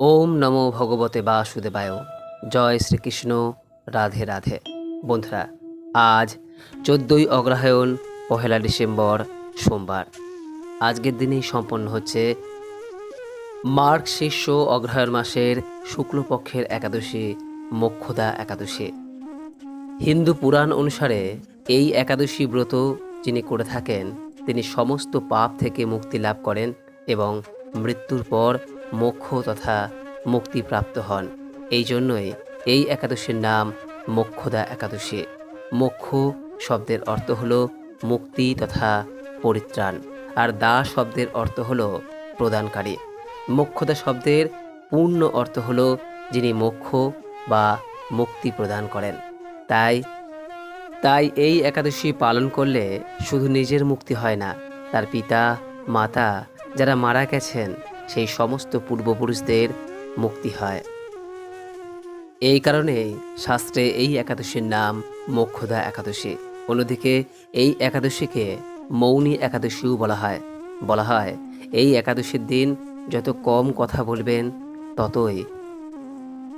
ওম নমো ভগবতে বাসুদেবায়। জয় শ্রীকৃষ্ণ। রাধে রাধে। বন্ধুরা, আজ চোদ্দোই অগ্রহায়ণ, পহেলা ডিসেম্বর, সোমবার। আজকের দিনেই সম্পন্ন হচ্ছে মার্গ শীর্ষ অগ্রহায়ণ মাসের শুক্লপক্ষের একাদশী, মোক্ষদা একাদশী। হিন্দু পুরাণ অনুসারে এই একাদশী ব্রত যিনি করে থাকেন, তিনি সমস্ত পাপ থেকে মুক্তি লাভ করেন এবং মৃত্যুর পর মোক্ষ তথা মুক্তিপ্রাপ্ত হন। এই জন্যই এই একাদশীর নাম মোক্ষদা একাদশী। মোক্ষ শব্দের অর্থ হল মুক্তি তথা পরিত্রাণ। আর দা শব্দের অর্থ হল প্রদানকারী। মোক্ষদা শব্দের পূর্ণ অর্থ হল যিনি মোক্ষ বা মুক্তি প্রদান করেন। তাই তাই এই একাদশী পালন করলে শুধু নিজের মুক্তি হয় না, তার পিতা, মাতা যারা মারা গেছেন সেই সমস্ত পূর্বপুরুষদের মুক্তি হয়। এই কারণেই শাস্ত্রে এই একাদশীর নাম মোক্ষদা একাদশী। অন্যদিকে এই একাদশীকে মৌনী একাদশীও বলা হয়। বলা হয়, এই একাদশীর দিন যত কম কথা বলবেন, ততই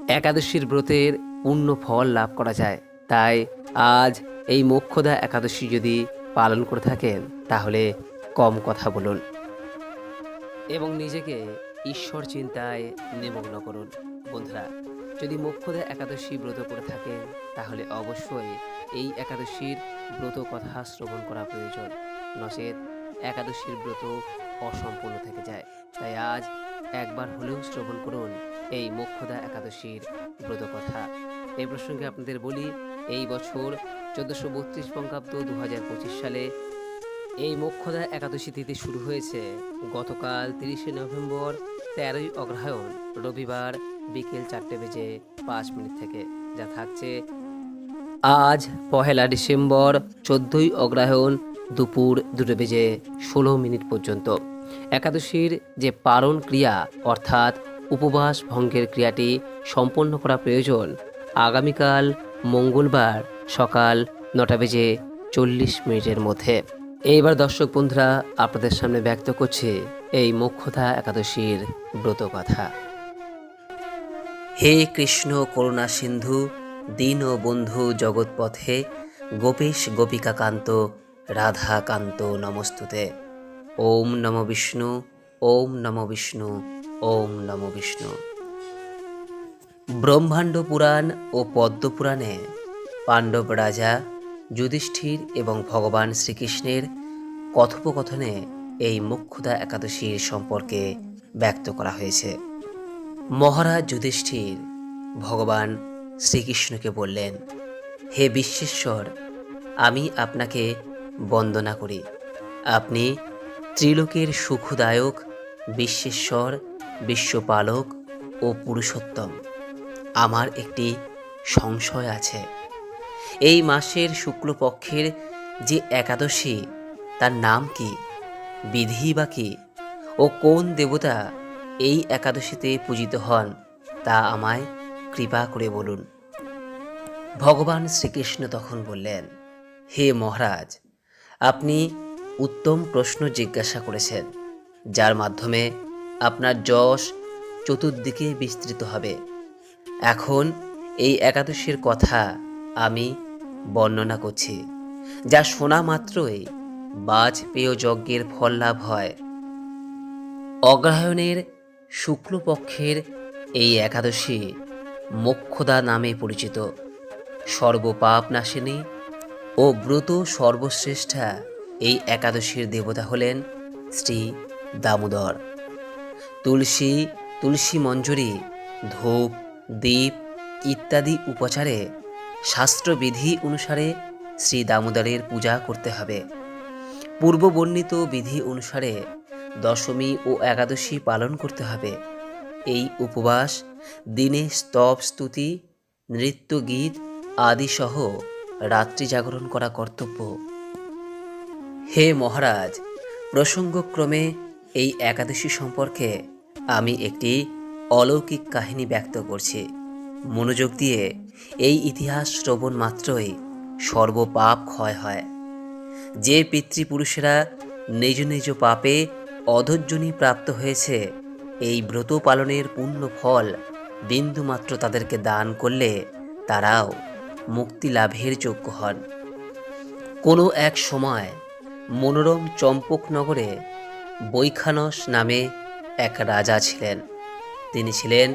একাদশীর ব্রতের পূর্ণ ফল লাভ করা যায়। তাই আজ এই মোক্ষদা একাদশী যদি পালন করে থাকেন, তাহলে কম কথা বলুন। এবং নিজেকে ঈশ্বর চিন্তায় নিমগ্ন করুন। বন্ধুরা, যদি মোক্ষদা একাদশী ব্রত করে থাকেন, তাহলে অবশ্যই এই একাদশীর ব্রত কথা শ্রবণ করা প্রয়োজন। নচেত একাদশীর ব্রত অসম্পূর্ণ থেকে যায়। তাই আজ একবার হলেও শ্রবণ করুন এই মোক্ষদা একাদশীর ব্রত কথা। এই প্রসঙ্গে আপনাদের বলি, এই বছর চোদ্দোশো বত্রিশ বঙ্গাব্দ দু হাজার পঁচিশ সালে এই মোক্ষদা একাদশী তিথি শুরু হয়েছে গতকাল তিরিশে নভেম্বর, তেরোই অগ্রহায়ণ, রবিবার বিকেল চারটে বেজে পাঁচ মিনিট থেকে। যা থাকছে আজ পহেলা ডিসেম্বর, চোদ্দোই অগ্রহায়ণ দুপুর দুটো বেজে ষোলো মিনিট পর্যন্ত। একাদশীর যে পারণ ক্রিয়া, অর্থাৎ উপবাস ভঙ্গের ক্রিয়াটি সম্পন্ন করা প্রয়োজন, আগামীকাল মঙ্গলবার সকাল নটা বেজে চল্লিশ মিনিটের মধ্যে। এইবার দর্শক বন্ধুরা, আপনাদের সামনে ব্যক্ত করছে এই মোক্ষতা একাদশীর ব্রত কথা। হে কৃষ্ণ করুণা সিন্ধু, দীন বন্ধু জগৎপথে গোপীশ গোপিকাকান্ত, রাধাকান্ত নমস্তুতে। ওম নম বিষ্ণু, ওম নম বিষ্ণু, ওম নম বিষ্ণু। ব্রহ্মাণ্ড পুরাণ ও পদ্ম পুরাণে পাণ্ডব রাজা যুধিষ্ঠির এবং ভগবান শ্রীকৃষ্ণের কথোপকথনে এই মুখ্যদা একাদশীর সম্পর্কে ব্যক্ত করা হয়েছে। মহারাজ যুধিষ্ঠির ভগবান শ্রীকৃষ্ণকে বললেন, হে বিশ্বেশ্বর, আমি আপনাকে বন্দনা করি। আপনি ত্রিলোকের সুখদায়ক বিশ্বেশ্বর, বিশ্বপালক ও পুরুষোত্তম। আমার একটি সংশয় আছে। এই মাসের শুক্লপক্ষের যে একাদশী, তার নাম কি, বিধি বা কি, ও কোন দেবতা এই একাদশীতে পূজিত হন, তা আমায় কৃপা করে বলুন। ভগবান শ্রীকৃষ্ণ তখন বললেন, হে মহারাজ, আপনি উত্তম প্রশ্ন জিজ্ঞাসা করেছেন, যার মাধ্যমে আপনার যশ চতুর্দিকে বিস্তৃত হবে। এখন এই একাদশীর কথা আমি বর্ণনা করছি, যা শোনা মাত্রই বাজপেয় যজ্ঞের ফল লাভ হয়। অগ্রহায়ণের শুক্লপক্ষের এই একাদশী মোক্ষদা নামে পরিচিত। সর্বপাপ নাশিনী ও ব্রত সর্বশ্রেষ্ঠা এই একাদশীর দেবতা হলেন শ্রী দামোদর। তুলসী তুলসী মঞ্জরি, ধূপ দ্বীপ ইত্যাদি উপচারে শাস্ত্রবিধি অনুসারে শ্রী দামোদরের পূজা করতে হবে। পূর্ববর্ণিত বিধি অনুসারে দশমী ও একাদশী পালন করতে হবে। এই উপবাস, দিনে স্তব স্তুতি, নৃত্য গীত আদি সহ রাত্রি জাগরণ করা কর্তব্য। হে মহারাজ, প্রসঙ্গক্রমে এই একাদশী সম্পর্কে আমি একটি অলৌকিক কাহিনী ব্যক্ত করছি। মনোযোগ দিয়ে এই ইতিহাস শ্রবণ মাত্রই সর্বপাপ ক্ষয় হয়। যে পিতৃপুরুষেরা নিজ নিজ পাপে অধৈর্যনী প্রাপ্ত হয়েছে, এই ব্রত পালনের পূর্ণ ফল বিন্দুমাত্র তাদেরকে দান করলে তারাও মুক্তি লাভের যোগ্য হন। কোনো এক সময় মনোরম চম্পকনগরে বৈখানস নামে এক রাজা ছিলেন। তিনি ছিলেন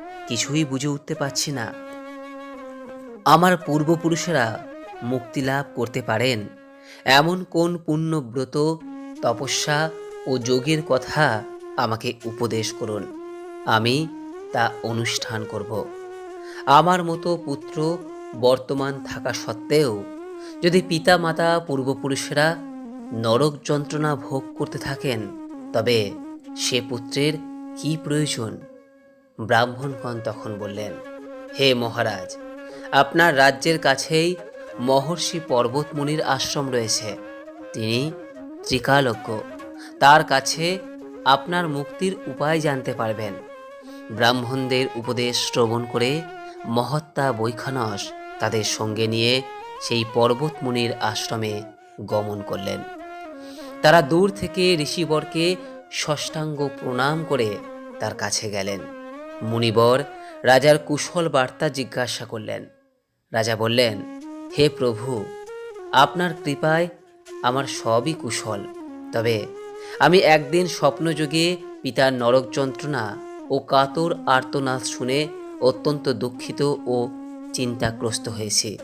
কিছুই বুঝে উঠতে পারছি না। আমার পূর্বপুরুষেরা মুক্তি লাভ করতে পারেন, এমন কোন পুণ্যব্রত, তপস্যা ও যোগের কথা আমাকে উপদেশ করুন। আমি তা অনুষ্ঠান করব। আমার মতো পুত্র বর্তমান থাকা সত্ত্বেও, যদি পিতা মাতা পূর্বপুরুষেরা নরক যন্ত্রণা ভোগ করতে থাকেন, তবে সে পুত্রের কি প্রয়োজন? ব্রাহ্মণগণ তখন বললেন, হে মহারাজ, আপনার রাজ্যের কাছেই মহর্ষি পর্বতমুনির আশ্রম রয়েছে। তিনি ত্রিকালজ্ঞ। তার কাছে আপনার মুক্তির উপায় জানতে পারবেন। ব্রাহ্মণদের উপদেশ শ্রবণ করে মহত্তা বৈখানস তাদের সঙ্গে নিয়ে সেই পর্বতমুনির আশ্রমে গমন করলেন। তারা দূর থেকে ঋষিবরকে ষষ্ঠাঙ্গ প্রণাম করে তার কাছে গেলেন। মুনিবর রাজার কুশল বার্তা জিজ্ঞাসা করলেন। রাজা বললেন, হে প্রভু, আপনার কৃপায় আমার সবই কুশল। তবে আমি একদিন স্বপ্নযোগে পিতার নরক যন্ত্রণা ও কাতর আর্তনাদ শুনে অত্যন্ত দুঃখিত ও চিন্তাগ্রস্ত হয়েছি।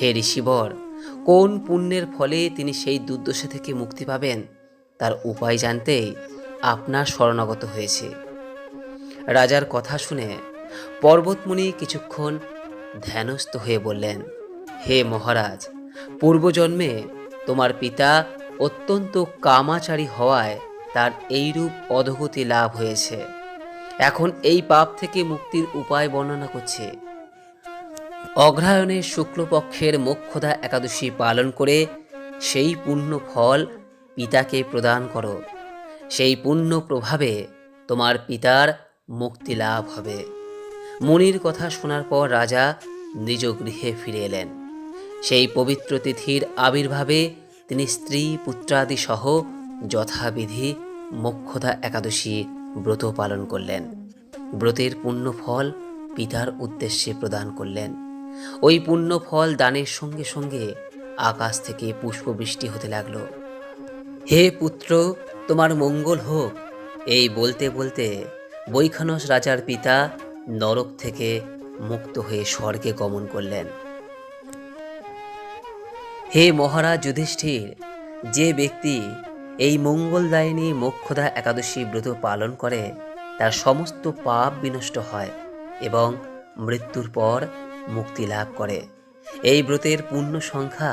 হে ঋষিবর, কোন পুণ্যের ফলে তিনি সেই দুর্দশা থেকে মুক্তি পাবেন, তার উপায় জানতেই আপনার শরণাগত হয়েছে। রাজার কথা শুনে পর্বতমুনি কিছুক্ষণ ধ্যানস্থ হয়ে বললেন, হে মহারাজ, পূর্বজন্মে তোমার পিতা অত্যন্ত কামাচারী হওয়ায় তার এইরূপ অধগতি লাভ হয়েছে। এখন এই পাপ থেকে মুক্তির উপায় বর্ণনা করছে। অগ্রহায়ণের শুক্লপক্ষের মোক্ষদা একাদশী পালন করে সেই পুণ্য ফল পিতাকে প্রদান করো। সেই পুণ্য প্রভাবে তোমার পিতার মুক্তি লাভ হবে। মুনির কথা শোনার পর রাজা নিজ গৃহে ফিরে এলেন। সেই পবিত্র তিথির আবির্ভাবে তিনি স্ত্রী, পুত্রাদি সহ যথাবিধি মোক্ষদা একাদশী ব্রত পালন করলেন। ব্রতের পুণ্য ফল পিতার উদ্দেশ্যে প্রদান করলেন। ওই পুণ্য ফল দানের সঙ্গে সঙ্গে আকাশ থেকে পুষ্পবৃষ্টি হতে লাগল। হে পুত্র, তোমার মঙ্গল হোক। এই বলতে বলতে বৈখানস রাজার পিতা নরক থেকে মুক্ত হয়ে স্বর্গে গমন করলেন। হে মহারাজ যুধিষ্ঠির, যে ব্যক্তি এই মঙ্গলদায়িনী মোক্ষদা একাদশী ব্রত পালন করে, তার সমস্ত পাপ বিনষ্ট হয় এবং মৃত্যুর পর মুক্তি লাভ করে। এই ব্রতের পূর্ণ সংখ্যা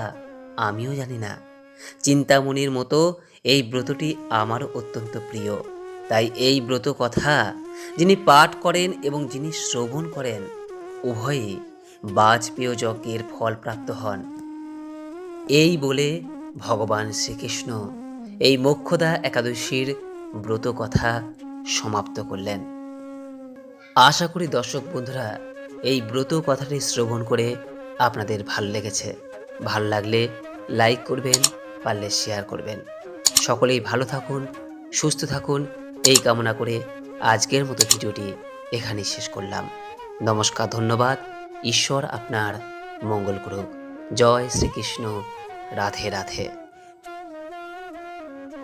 আমিও জানি না। চিন্তামণির মতো এই ব্রতটি আমারও অত্যন্ত প্রিয়। তাই এই ব্রত কথা যিনি পাঠ করেন এবং যিনি শ্রবণ করেন, উভয়ই বাজপেয় যজ্ঞের ফল প্রাপ্ত হন। এই বলে ভগবান শ্রীকৃষ্ণ এই মোক্ষদা একাদশীর ব্রত কথা সমাপ্ত করলেন। আশা করি দর্শক বন্ধুরা, এই ব্রত কথাটি শ্রবণ করে আপনাদের ভালো লেগেছে। ভালো লাগলে লাইক করবেন, পারলে শেয়ার করবেন। সকলেই ভালো থাকুন, সুস্থ থাকুন, এই কামনা করে আজকের মতো ভিডিওটি এখানেই শেষ করলাম। নমস্কার, ধন্যবাদ। ঈশ্বর আপনার মঙ্গল করুক। জয় শ্রীকৃষ্ণ। রাধে রাধে।